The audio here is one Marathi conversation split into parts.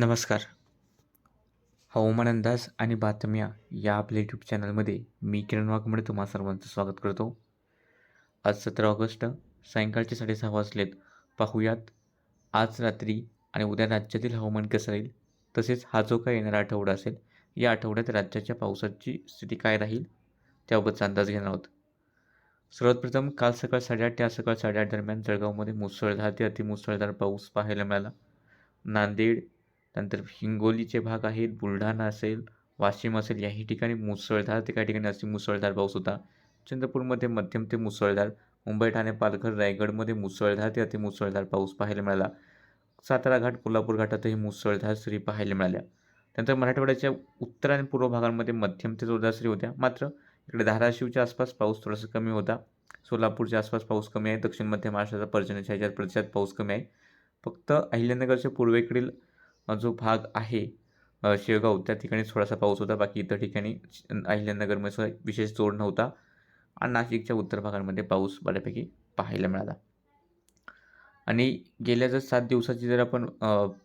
नमस्कार. हवामान अंदाज आणि बातम्या या आपल्या यूट्यूब चॅनलमध्ये मी किरण वाघमडे तुम्हा सर्वांचं स्वागत करतो. आज सतरा ऑगस्ट सायंकाळचे साडेसहा वाजलेत. पाहूयात आज रात्री आणि उद्या राज्यातील हवामान कसं राहील? तसेच हा जो काय येणारा आठवडा असेल या आठवड्यात राज्याच्या पावसाची स्थिती काय राहील? त्याबाबतचा अंदाज घेणार आहोत. सर्वात प्रथम काल सकाळ साडेआठ ते आज सकाळ साडेआठ दरम्यान जळगावमध्ये मुसळधार ते अतिमुसळधार पाऊस पाहायला मिळाला. नांदेड त्यानंतर हिंगोलीचे भाग आहेत बुलढाणा असेल वाशिम असेल याही ठिकाणी मुसळधार ते काही ठिकाणी अति मुसळधार पाऊस होता. चंद्रपूरमध्ये मध्यम ते मुसळधार मुंबई ठाणे पालघर रायगडमध्ये मुसळधार ते अतिमुसळधार पाऊस पाहायला मिळाला. सातारा घाट कोल्हापूर घाटातही मुसळधार सरी पाहायला मिळाल्या. त्यानंतर मराठवाड्याच्या उत्तर आणि पूर्व भागांमध्ये मध्यम ते जोरदार सरी होत्या. मात्र इकडे धाराशिवच्या आसपास पाऊस थोडासा कमी होता. सोलापूरच्या आसपास पाऊस कमी आहे. दक्षिण मध्य महाराष्ट्राचा पर्जन्याच्या ह्याच्यात प्रतिशत पाऊस कमी आहे. फक्त अहिल्यानगरच्या पूर्वेकडील जो भाग आहे शेगाव त्या ठिकाणी थोडासा पाऊस होता. बाकी इतर ठिकाणी अहिल्यानगरमध्ये सुद्धा विशेष जोड नव्हता. आणि नाशिकच्या उत्तर भागांमध्ये पाऊस बऱ्यापैकी पाहायला मिळाला. आणि गेल्या जर सात दिवसाची जर आपण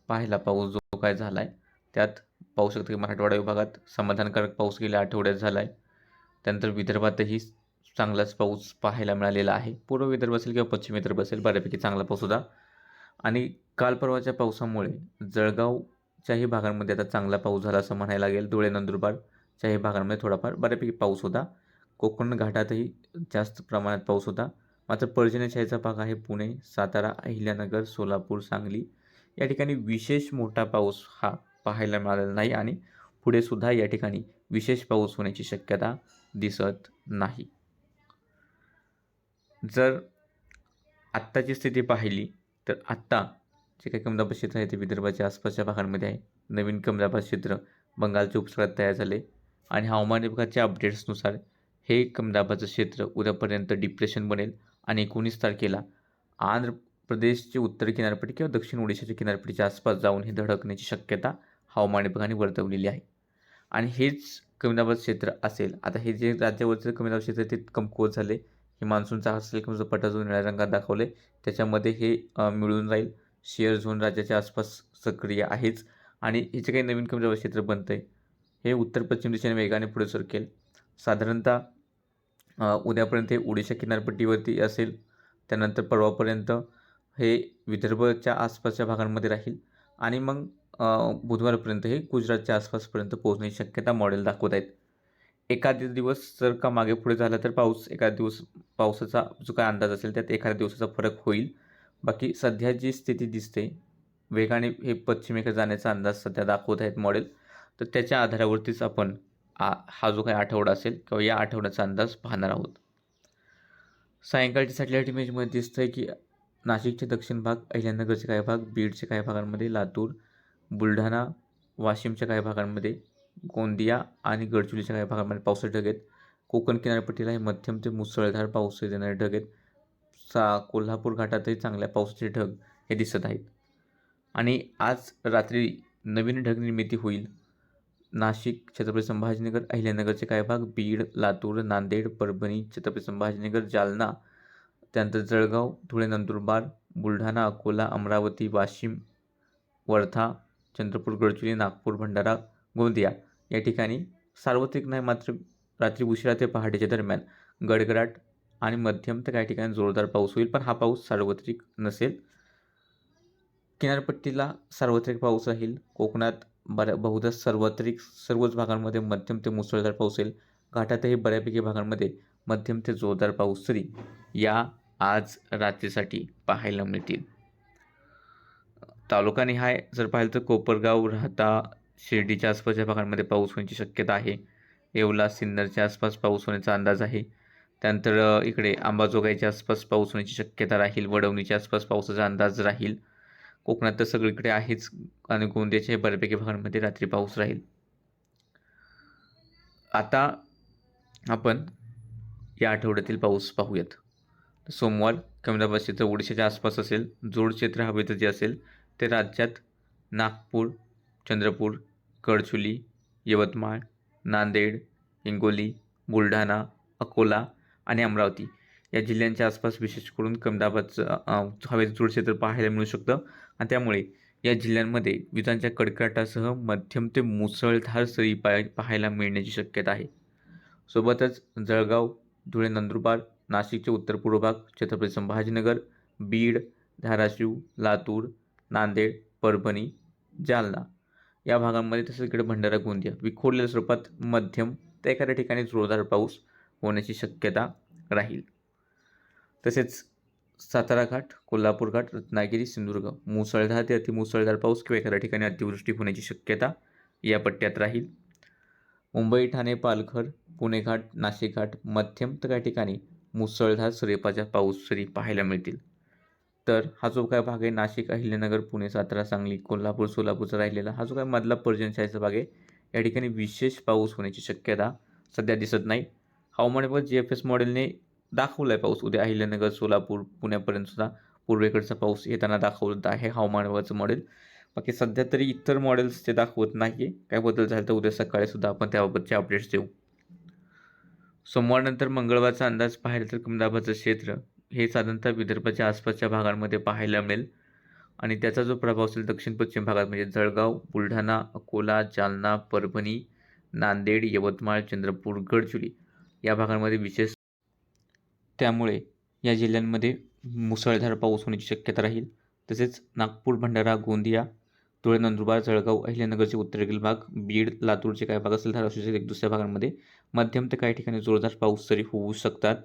पाहिला पाऊस जो काय झाला आहे त्यात पाहू शकतो की मराठवाडा विभागात समाधानकारक पाऊस गेल्या आठवड्यात झाला आहे त्यानंतर विदर्भातही चांगलाच पाऊस पाहायला मिळालेला आहे. पूर्व विदर्भ असेल किंवा पश्चिम विदर्भ असेल बऱ्यापैकी चांगला पाऊस होता. आणि काल परवाच्या पावसामुळे जळगावच्याही भागांमध्ये आता चांगला पाऊस झाला असं म्हणायला लागेल. धुळे नंदुरबारच्याही भागांमध्ये थोडाफार बऱ्यापैकी पाऊस होता. कोकण घाटातही जास्त प्रमाणात पाऊस होता. मात्र पर्जन्यशाहीचा भाग आहे पुणे सातारा अहिल्यानगर सोलापूर सांगली. या ठिकाणी विशेष मोठा पाऊस हा पाहायला मिळालेला नाही आणि पुढे सुद्धा या ठिकाणी विशेष पाऊस होण्याची शक्यता दिसत नाही. जर आत्ताची स्थिती पाहिली तर आत्ता जे काही कमदाबाद क्षेत्र आहे ते विदर्भाच्या आसपासच्या भागांमध्ये आहे. नवीन कमदाबाद क्षेत्र बंगालच्या उपसागरात तयार झाले आणि हवामान विभागाच्या अपडेट्सनुसार हे कमदाबादचं क्षेत्र उद्यापर्यंत डिप्रेशन बनेल आणि एकोणीस तारखेला आंध्र प्रदेशची उत्तर किनारपट्टी किंवा दक्षिण ओडिशाच्या किनारपट्टीच्या आसपास जाऊन हे धडकण्याची शक्यता हवामान विभागाने वर्तवलेली आहे. आणि हेच कमदाबाद क्षेत्र असेल. आता हे जे राज्यावरचं कमदाबाद क्षेत्र ते कमकुवत झाले हे मान्सूनचा असेल किंवा जो पटा जो निळ्या रंगात दाखवले त्याच्यामध्ये हे मिळून राहील. शेअर झोन राज्याच्या आसपास सक्रिय आहेच. आणि हे काही नवीन कमीदाबाद क्षेत्र बनतं आहे हे उत्तर पश्चिम दिशेने वेगाने पुढे सरकेल. साधारणतः उद्यापर्यंत हे ओडिशा किनारपट्टीवरती असेल. त्यानंतर परवापर्यंत हे विदर्भच्या आसपासच्या भागांमध्ये राहील. आणि मग बुधवारपर्यंत हे गुजरातच्या आसपासपर्यंत पोहोचण्याची शक्यता मॉडेल दाखवत आहेत एखादे दिवस जर का मागे पुढे झाला तर पाऊस एखाद दिवस पावसाचा जो काय अंदाज असेल त्यात एखाद्या दिवसाचा फरक होईल. बाकी सध्या जी स्थिती दिसते वेगाने हे पश्चिमेकडे जाण्याचा अंदाज सध्या दाखवत आहेत मॉडेल तर त्याच्या आधारावरतीच आपण आ हा जो काही आठवडा असेल किंवा या आठवड्याचा अंदाज पाहणार आहोत. सायंकाळच्या सॅटेलाईट इमेजमध्ये दिसतं आहे की नाशिकचे दक्षिण भाग अहिल्यानगरचे काही भाग बीडच्या काही भागांमध्ये लातूर बुलढाणा वाशिमच्या काही भागांमध्ये गोंदिया आणि गडचिरोलीच्या काही भागामध्ये पावसाचे ढग आहेत. कोकण किनारपट्टीला हे मध्यम ते मुसळधार पाऊस देणारे ढग आहेत. सा कोल्हापूर घाटातही चांगल्या पावसाचे ढग हे दिसत आहेत. आणि आज रात्री नवीन ढग निर्मिती होईल. नाशिक छत्रपती संभाजीनगर अहिल्यानगरचे काही भाग बीड लातूर नांदेड परभणी छत्रपती संभाजीनगर जालना त्यानंतर जळगाव धुळे नंदुरबार बुलढाणा अकोला अमरावती वाशिम वर्धा चंद्रपूर गडचिरोली नागपूर भंडारा गोंदिया. या ठिकाणी सार्वत्रिक नाही मात्र रात्री उशिरा ते पहाटेच्या दरम्यान गडगडाट आणि मध्यम तर काही ठिकाणी जोरदार पाऊस होईल पण हा पाऊस सार्वत्रिक नसेल. किनारपट्टीला सार्वत्रिक पाऊस राहील. कोकणात बऱ्या बहुधा सार्वत्रिक सर्वच भागांमध्ये मध्यम ते मुसळधार पाऊस येईल. घाटातही बऱ्यापैकी भागांमध्ये मध्यम ते जोरदार पाऊस तरी या आज रात्रीसाठी पाहायला मिळतील. तालुका निहाय जर पाहिलं तर कोपरगाव राहता शिर्डीच्या आसपासच्या भागांमध्ये पाऊस होण्याची शक्यता आहे. येवला सिन्नरच्या आसपास पाऊस होण्याचा अंदाज आहे. त्यानंतर इकडे अंबाजोगाईच्या आसपास पाऊस होण्याची शक्यता राहील. वडवणीच्या आसपास पावसाचा अंदाज राहील. कोकणात तर सगळीकडे आहेच आणि गोंदियाच्या बऱ्यापैकी भागांमध्ये रात्री पाऊस राहील. आता आपण या आठवड्यातील पाऊस पाहूयात. सोमवार कमदाबाद क्षेत्र ओडिशाच्या आसपास असेल. जोड क्षेत्र हवेचं जे असेल ते राज्यात नागपूर चंद्रपूर गडचुली यवतमाळ नांदेड हिंगोली बुलढाणा अकोला आणि अमरावती या जिल्ह्यांच्या आसपास विशेष करून कमदाबादचं अ, हवेचं जोड क्षेत्र पाहायला मिळू शकतं. आणि त्यामुळे या जिल्ह्यांमध्ये विजांच्या कडकडाटासह मध्यम ते मुसळधार सरी पाय पाहायला मिळण्याची शक्यता आहे. सोबतच जळगाव धुळे नंदुरबार नाशिकचे उत्तर पूर्व भाग छत्रपती संभाजीनगर बीड धाराशिव लातूर नांदेड परभणी जालना या भागांमध्ये तसंच इकडे भंडारा गोंदिया विखुरलेल्या स्वरूपात मध्यम तर एखाद्या ठिकाणी जोरदार पाऊस होण्याची शक्यता राहील. तसेच सातारा घाट कोल्हापूर घाट रत्नागिरी सिंधुदुर्ग मुसळधार ते अतिमुसळधार पाऊस किंवा एखाद्या ठिकाणी अतिवृष्टी होण्याची शक्यता या पट्ट्यात राहील. मुंबई ठाणे पालघर पुणे घाट नाशिक घाट मध्यम तर काही ठिकाणी मुसळधार स्वरूपाच्या पाऊस सरी पाहायला मिळतील तर हा जो काय भाग आहे नाशिक अहिल्यानगर पुणे सातारा सांगली कोल्हापूर सोलापूरचा राहिलेला हा जो काय मधला पर्जनशाहीचा भाग आहे या ठिकाणी विशेष पाऊस होण्याची शक्यता सध्या दिसत नाही. हवामान विभाग जी एफ एस मॉडेलने दाखवला आहे पाऊस. उद्या अहिल्यानगर सोलापूर पुण्यापर्यंत सुद्धा पूर्वेकडचा पाऊस येताना दाखवत आहे हवामान विभागाचं मॉडेल. बाकी सध्या तरी इतर मॉडेल्स ते दाखवत नाही आहे काय बदल झाला तर उद्या सकाळी सुद्धा आपण त्याबाबतचे अपडेट्स देऊ. सोमवारनंतर मंगळवारचा अंदाज पाहिला तर कमदाबाचं क्षेत्र हे साधारणतः विदर्भाच्या आसपासच्या भागांमध्ये पाहायला मिळेल. आणि त्याचा जो प्रभाव असेल दक्षिण पश्चिम भागात म्हणजे जळगाव बुलढाणा अकोला जालना परभणी नांदेड यवतमाळ चंद्रपूर गडचिरोली या भागांमध्ये विशेष त्यामुळे या जिल्ह्यांमध्ये मुसळधार पाऊस होण्याची शक्यता राहील. तसेच नागपूर भंडारा गोंदिया धुळे नंदुरबार जळगाव अहिल्यानगरचे उत्तरेकडील भाग बीड लातूरचे काही भाग असेल धाराशिवचे एक दुसऱ्या भागांमध्ये. मध्यम ते काही ठिकाणी जोरदार पाऊस तरी होऊ शकतात.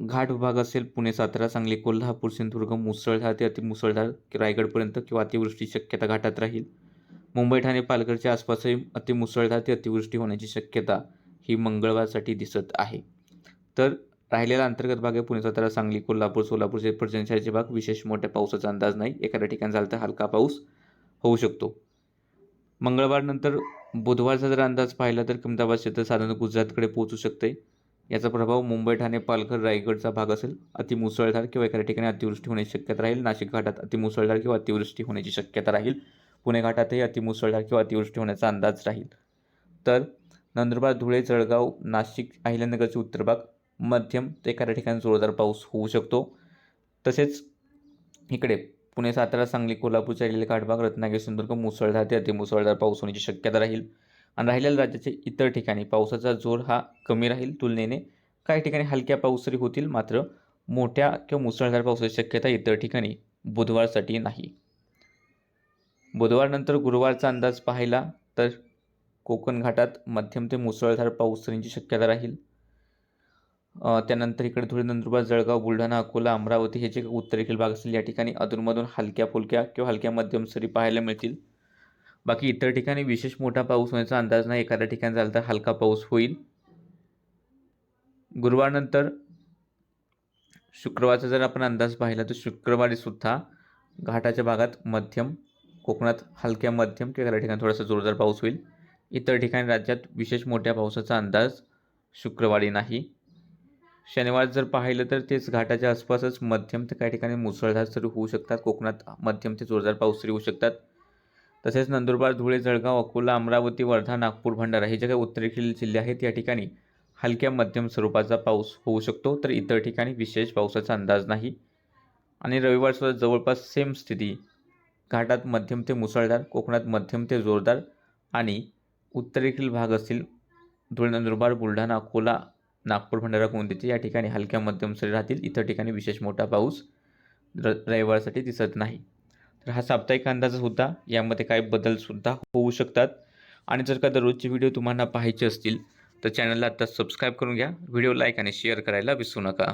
घाट विभाग असेल पुणे सातारा सांगली कोल्हापूर सिंधुदुर्ग मुसळधार ते अतिमुसळधार रायगडपर्यंत किंवा अतिवृष्टी शक्यता घाटात राहील. मुंबई ठाणे पालघरच्या आसपासही अतिमुसळधार ते अतिवृष्टी होण्याची शक्यता ही मंगळवारसाठी दिसत आहे. तर राहिलेला अंतर्गत भाग आहे पुणे सातारा सांगली कोल्हापूर सोलापूरचे पर्जन्यशाळेचे भाग. विशेष मोठ्या पावसाचा अंदाज नाही. एखाद्या ठिकाणी झाला तर हलका पाऊस होऊ शकतो. मंगळवारनंतर बुधवारचा जर अंदाज पाहिला तर कमी क्षेत्र साधारण गुजरातकडे पोहोचू शकते याचा प्रभाव मुंबई ठाणे पालघर रायगडचा भाग असेल अतिमुसळधार किंवा एखाद्या ठिकाणी अतिवृष्टी होण्याची शक्यता राहील. नाशिक घाटात अतिमुसळधार किंवा अतिवृष्टी होण्याची शक्यता राहील. पुणे घाटातही अतिमुसळधार किंवा अतिवृष्टी होण्याचा अंदाज राहील. तर नंदुरबार धुळे जळगाव नाशिक अहिल्यानगरचे उत्तर भाग मध्यम ते एखाद्या ठिकाणी जोरदार पाऊस होऊ शकतो. तसेच इकडे पुणे सातारा सांगली कोल्हापूरच्या राहिलेले काठभाग रत्नागिरी सिंधुदुर्ग मुसळधार ते अतिमुसळधार पाऊस होण्याची शक्यता राहील. आणि राहिलेल्या राज्याच्या इतर ठिकाणी पावसाचा जोर हा कमी राहील तुलनेने. काही ठिकाणी हलक्या पाऊस तरी होतील मात्र मोठ्या किंवा मुसळधार पावसाची शक्यता इतर ठिकाणी बुधवारसाठी नाही. बुधवारनंतर गुरुवारचा अंदाज पाहिला तर कोकण घाटात मध्यम ते मुसळधार पाऊस सरींची शक्यता राहील. त्यानंतर इकडे धुळे नंदुरबार जळगाव बुलढाणा अकोला अमरावती हे जे उत्तरेकडील भाग असतील या ठिकाणी अधूनमधून हलक्या फुलक्या किंवा हलक्या मध्यम सरी पाहायला मिळतील. बाकी इतर ठिकाणी विशेष मोठा पाऊस होण्याचा अंदाज नाही. एखाद्या ठिकाणी झाला तर हलका पाऊस होईल. गुरुवारनंतर शुक्रवारचा जर आपण अंदाज पाहिला तर शुक्रवारी सुद्धा घाटाच्या भागात मध्यम कोकणात हलक्या मध्यम किंवा एखाद्या ठिकाणी थोडासा जोरदार पाऊस होईल. इतर ठिकाणी राज्यात विशेष मोठ्या पावसाचा अंदाज शुक्रवारी नाही. शनिवार जर पाहिलं तर तेच घाटाच्या आसपासच मध्यम ते काही ठिकाणी मुसळधार सुरू होऊ शकतात. कोकणात मध्यम ते जोरदार पाऊस सुरू होऊ शकतात. तसेच नंदुरबार धुळे जळगाव अकोला अमरावती वर्धा नागपूर भंडारा हे जे काही उत्तरेकडील जिल्हे आहेत या ठिकाणी हलक्या मध्यम स्वरूपाचा पाऊस होऊ शकतो. तर इतर ठिकाणी विशेष पावसाचा अंदाज नाही. आणि रविवारसुद्धा जवळपास सेम स्थिती. घाटात मध्यम ते मुसळधार कोकणात मध्यम ते जोरदार आणि उत्तरेकडील भाग असतील धुळे नंदुरबार बुलढाणा अकोला नागपूर भंडारा गोंदियाचे या ठिकाणी हलक्या मध्यम सरी राहतील. इतर ठिकाणी विशेष मोठा पाऊस र रविवारसाठी दिसत नाही. तर हा साप्ताहिक अंदाज होता. यामध्ये काही बदलसुद्धा होऊ शकतात. आणि जर का दररोजचे व्हिडिओ तुम्हाला पाहायचे असतील तर चॅनलला आता सबस्क्राईब करून घ्या. व्हिडिओ लाईक आणि शेअर करायला विसरू नका.